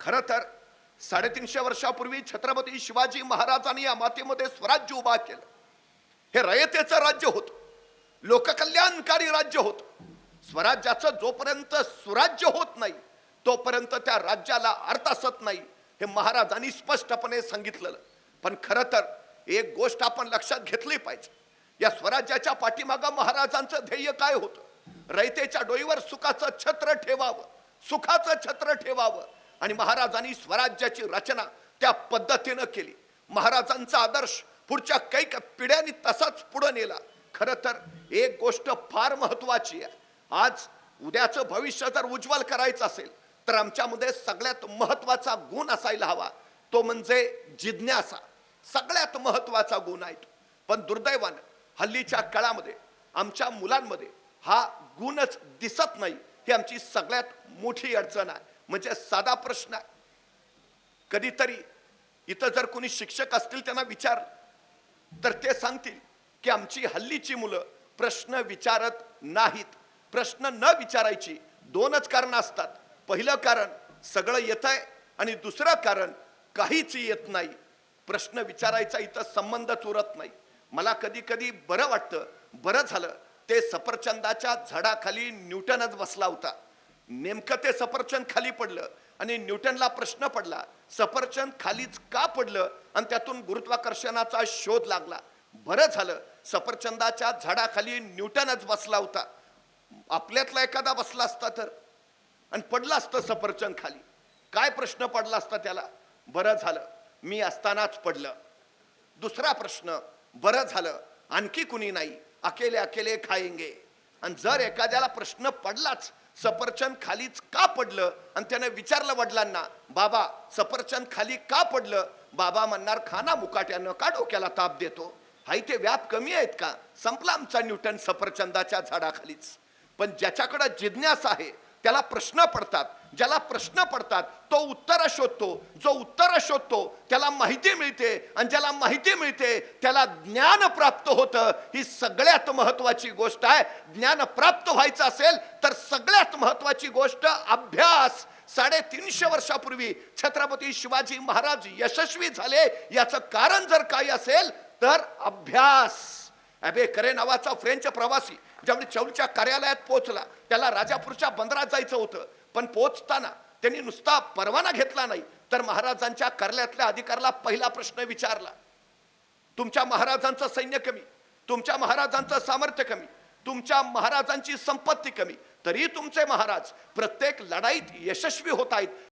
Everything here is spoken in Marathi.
खरं तर साडेतीनशे वर्षापूर्वी छत्रपती शिवाजी महाराजांनी या मातेमध्ये स्वराज्य उभा केलं. हे रयतेचं राज्य होतं. लोककल्याणकारी राज्य होतं. स्वराज्याचं जोपर्यंत सुराज्य होत नाही तोपर्यंत त्या राज्याला अर्थ असत नाही हे महाराजांनी स्पष्टपणे सांगितलेलं पण खरं तर एक गोष्ट आपण लक्षात घेतली पाहिजे. या स्वराज्याच्या पाठीमागं महाराजांचं ध्येय काय होतं? रयतेच्या डोईवर सुखाचं छत्र ठेवावं सुखाचं छत्र ठेवावं आणि महाराजांनी स्वराज्याची रचना त्या पद्धतीनं केली. महाराजांचा आदर्श पुढच्या काही पिढ्यांनी तसाच पुढे नेला. खरं तर एक गोष्ट फार महत्वाची आहे. आज उद्याचं भविष्य जर उज्ज्वल करायचं असेल तर आमच्यामध्ये सगळ्यात महत्त्वाचा गुण असायला हवा. तो म्हणजे जिज्ञासा. सगळ्यात महत्त्वाचा गुण आहे तो. पण दुर्दैवानं हल्लीच्या काळामध्ये आमच्या मुलांमध्ये हा गुणच दिसत नाही ही आमची सगळ्यात मोठी अडचण आहे. म्हणजे साधा प्रश्न आहे. कधीतरी इथं जर कोणी शिक्षक असतील त्यांना विचार. तर ते सांगतील की आमची हल्लीची मुलं प्रश्न विचारत नाहीत. प्रश्न न विचारायची दोनच कारणं असतात. पहिलं कारण सगळं येत आहे आणि दुसरं कारण काहीच येत नाही. प्रश्न विचारायचा इथं संबंधच उरत नाही. मला कधी कधी बरं वाटतं बरं झालं ते सफरचंदाच्या झाडाखाली न्यूटनच बसला होता. नेमकं ते सफरचंद खाली पडलं आणि न्यूटनला प्रश्न पडला सफरचंद खालीच का पडलं? आणि त्यातून गुरुत्वाकर्षणाचा शोध लागला. बरं झालं सफरचंदाच्या झाडाखाली न्यूटनच बसला होता. आपल्यातला एखादा बसला असता तर? आणि पडलं असतं सफरचंद खाली. काय प्रश्न पडला असता त्याला? बरं झालं मी असतानाच पडलं. दुसरा प्रश्न बरं झालं आणखी कुणी नाही अकेले अकेले खायंगे. आणि जर एखाद्याला प्रश्न पडलाच सफरचंद खालीच का पडलं? आणि त्याने विचारलं वडिलांना बाबा सफरचंद खाली का पडलं? बाबा म्हणणार खाना मुकाट्यानं का डोक्याला ताप देतो? हाय ते व्याप कमी आहेत का? संपला आमचा न्यूटन सफरचंदाच्या झाडाखालीच. पण ज्याच्याकडं जिज्ञास आहे त्याला प्रश्न पडतात. ज्याला प्रश्न पडतात तो उत्तर शोधतो. जो उत्तर शोधतो त्याला माहिती मिळते आणि ज्याला माहिती मिळते त्याला ज्ञान प्राप्त होतं. ही सगळ्यात महत्वाची गोष्ट आहे. ज्ञान प्राप्त व्हायचं असेल तर सगळ्यात महत्वाची गोष्ट अभ्यास. साडेतीनशे वर्षापूर्वी छत्रपती शिवाजी महाराज यशस्वी झाले. याचं कारण जर काही असेल तर अभ्यास. अबे करे नावाचा फ्रेंच प्रवासी ज्यावेळी चौलच्या कार्यालयात पोहोचला त्याला राजापूरच्या बंदरात जायचं होतं. पण पोहोचताना त्यांनी नुसता परवाना घेतला नाही तर महाराजांच्या कार्यालयातल्या अधिकाऱ्याला पहिला प्रश्न विचारला. तुमच्या महाराजांचं सैन्य कमी तुमच्या महाराजांचं सामर्थ्य कमी तुमच्या महाराजांची संपत्ती कमी तरी तुमचे महाराज प्रत्येक लढाईत यशस्वी होत आहेत.